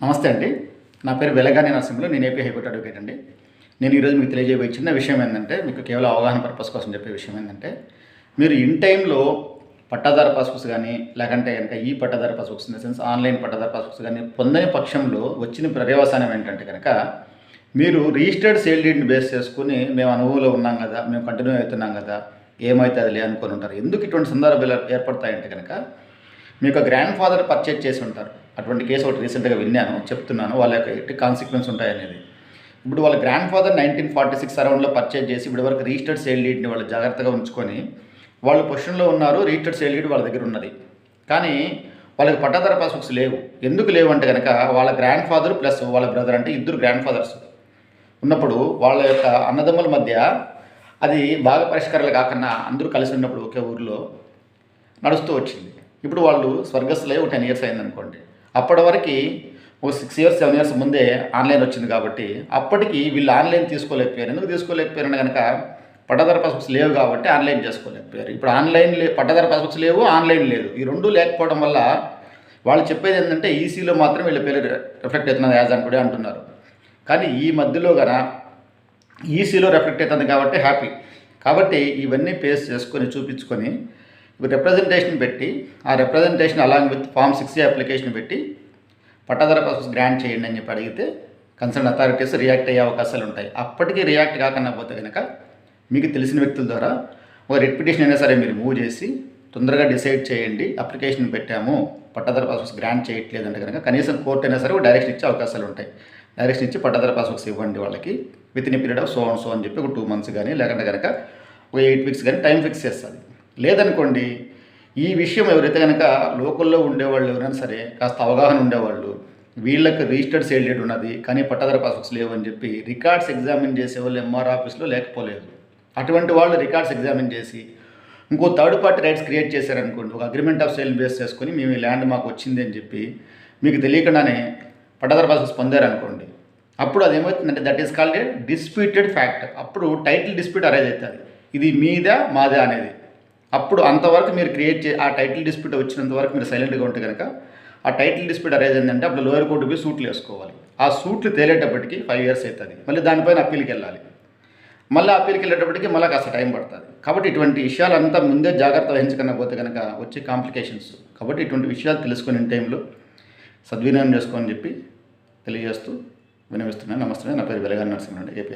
నమస్తే అండి. నా పేరు వెలగాని నరసింహులు. నేను ఏపీ హైకోర్టు అడ్వకేట్ అండి. నేను ఈరోజు మీకు తెలియజేయబోయే చిన్న విషయం ఏంటంటే మీకు కేవలం అవగాహన పర్పస్ కోసం చెప్పే విషయం ఏంటంటే మీరు ఇన్ టైంలో పట్టాదార పాస్బుక్స్ కానీ లేకంటే కనుక ఈ pattadar passbooks in the sense online pattadar passbooks కానీ పొందని పక్షంలో వచ్చిన పర్యవసానం ఏంటంటే కనుక మీరు రిజిస్టర్డ్ సేల్ డీడ్ని బేస్ చేసుకుని మేము అనుభవంలో ఉన్నాం కదా మేము కంటిన్యూ అవుతున్నాం కదా ఏమవుతుంది లే అనుకొని ఉంటారు. ఎందుకు ఇటువంటి సందర్భాలు ఏర్పడతాయంటే కనుక మీ యొక్క గ్రాండ్ ఫాదర్ పర్చేజ్ చేసి ఉంటారు. అటువంటి కేసు ఒకటి రీసెంట్గా విన్నాను చెప్తున్నాను వాళ్ళ యొక్క ఎట్టి కాన్సిక్వెన్స్ ఉంటాయనేది. ఇప్పుడు వాళ్ళ grandfather nineteen forty six అరౌండ్లో పర్చేజ్ చేసి ఇప్పుడు వరకు రిజిస్టర్డ్ సేల్ లీడ్ని వాళ్ళు జాగ్రత్తగా ఉంచుకొని వాళ్ళు పొజిషన్లో ఉన్నారు రిజిస్టర్డ్ సేల్ లీడ్ వాళ్ళ దగ్గర ఉన్నది. కానీ వాళ్ళకి పట్టాదార పాస్బుక్స్ లేవు. ఎందుకు లేవు అంటే కనుక వాళ్ళ గ్రాండ్ ఫాదర్ ప్లస్ వాళ్ళ బ్రదర్ అంటే ఇద్దరు గ్రాండ్ ఫాదర్స్ ఉన్నప్పుడు వాళ్ళ యొక్క అన్నదమ్ముల మధ్య అది బాగా పరిష్కారాలు కాకుండా అందరూ కలిసి ఉన్నప్పుడు ఒకే ఊరిలో నడుస్తూ వచ్చింది. ఇప్పుడు వాళ్ళు స్వర్గస్థులై ఒక టెన్ ఇయర్స్ అయిందనుకోండి. అప్పటి వరకు ఒక సిక్స్ ఇయర్స్ సెవెన్ ఇయర్స్ ముందే ఆన్లైన్ వచ్చింది కాబట్టి అప్పటికి వీళ్ళు ఆన్లైన్ తీసుకోలేకపోయారు. ఎందుకు తీసుకోలేకపోయారని కనుక పట్టదార పాస్బుక్స్ లేవు కాబట్టి ఆన్లైన్ చేసుకోలేకపోయారు. ఇప్పుడు ఆన్లైన్ లే పట్టదార పాస్బుక్స్ లేవు ఆన్లైన్ లేదు. ఈ రెండు లేకపోవడం వల్ల వాళ్ళు చెప్పేది ఏంటంటే ఈసీలో మాత్రం వీళ్ళ పేరు రిఫ్లెక్ట్ అవుతున్నది యాజ్ అని కూడా అంటున్నారు. కానీ ఈ మధ్యలో గన ఈసీలో రిఫ్లెక్ట్ అవుతుంది కాబట్టి హ్యాపీ కాబట్టి ఇవన్నీ పేస్ చేసుకొని చూపించుకొని రిప్రజెంటేషన్ పెట్టి ఆ representation along with form six application పెట్టి పట్టాదార ప్రాసెస్ గ్రాంట్ చేయండి అని చెప్పి అడిగితే కన్సర్న్ అథారిటీస్ రియాక్ట్ అయ్యే అవకాశాలు ఉంటాయి. అప్పటికి రియాక్ట్ కాకుండా పోతే కనుక మీకు తెలిసిన వ్యక్తుల ద్వారా ఒక రిట్ అయినా సరే మీరు మూవ్ చేసి తొందరగా డిసైడ్ చేయండి అప్లికేషన్ పెట్టాము పట్టాదార పాస్బుక్స్ గ్రాంట్ చేయట్లేదు అంటే కనుక కనీసం కోర్టు అయినా సరే ఒక డైరెక్షన్ ఇచ్చే అవకాశాలు ఉంటాయి. డైరెక్షన్ ఇచ్చి పట్టాదార పాస్బుక్స్ ఇవ్వండి వాళ్ళకి within period of so and so అని చెప్పి ఒక టూ మంత్స్ కానీ లేకుంటే కనుక ఒక ఎయిట్ వీక్స్ కానీ టైం ఫిక్స్ చేస్తుంది లేదనుకోండి ఈ విషయం ఎవరైతే కనుక లోకల్లో ఉండేవాళ్ళు ఎవరైనా సరే కాస్త అవగాహన ఉండేవాళ్ళు వీళ్ళకి రిజిస్టర్డ్ సేల్ డేట్ ఉన్నది కానీ పట్టాదార పాస్బుక్స్ లేవు అని చెప్పి రికార్డ్స్ ఎగ్జామిన్ చేసే వాళ్ళు ఎంఆర్ ఆఫీస్లో లేకపోలేదు. అటువంటి వాళ్ళు రికార్డ్స్ ఎగ్జామిన్ చేసి ఇంకో థర్డ్ పార్టీ రైట్స్ క్రియేట్ చేశారనుకోండి ఒక అగ్రిమెంట్ ఆఫ్ సేల్ బేస్ చేసుకొని మేము ఈ ల్యాండ్ మాకు వచ్చింది అని చెప్పి మీకు తెలియకుండానే పట్టాదార పాస్బుక్స్ పొందారనుకోండి అప్పుడు అదేమవుతుందంటే that is called a disputed fact అప్పుడు టైటిల్ డిస్ప్యూట్ అరైజ్ అవుతుంది. ఇది మీద మాదే అనేది. అప్పుడు అంతవరకు మీరు క్రియేట్ చే ఆ టైటిల్ డిస్ప్యూట్ వచ్చినంత వరకు మీరు సైలెంట్గా ఉంటే కనుక ఆ టైటిల్ డిస్ప్యూట్ అరేజ్ అయిందంటే అప్పుడు లోయర్ కోర్టు పోయి సూట్లు వేసుకోవాలి. ఆ సూట్లు తేలేటప్పటికి ఫైవ్ ఇయర్స్ అవుతుంది మళ్ళీ దానిపైన అప్పీల్కి వెళ్ళాలి. మళ్ళీ అప్పీల్కి వెళ్ళేటప్పటికి మళ్ళీ కాస్త టైం పడుతుంది. కాబట్టి ఇటువంటి విషయాలంతా ముందే జాగ్రత్త వహించకుండా పోతే కనుక వచ్చే కాంప్లికేషన్స్ కాబట్టి ఇటువంటి విషయాలు తెలుసుకునే టైంలో సద్వినియోగం చేసుకోని చెప్పి తెలియజేస్తూ వినవిస్తున్నాను నమస్తే నా పేరు వెలగా నరసింహ ఏపీ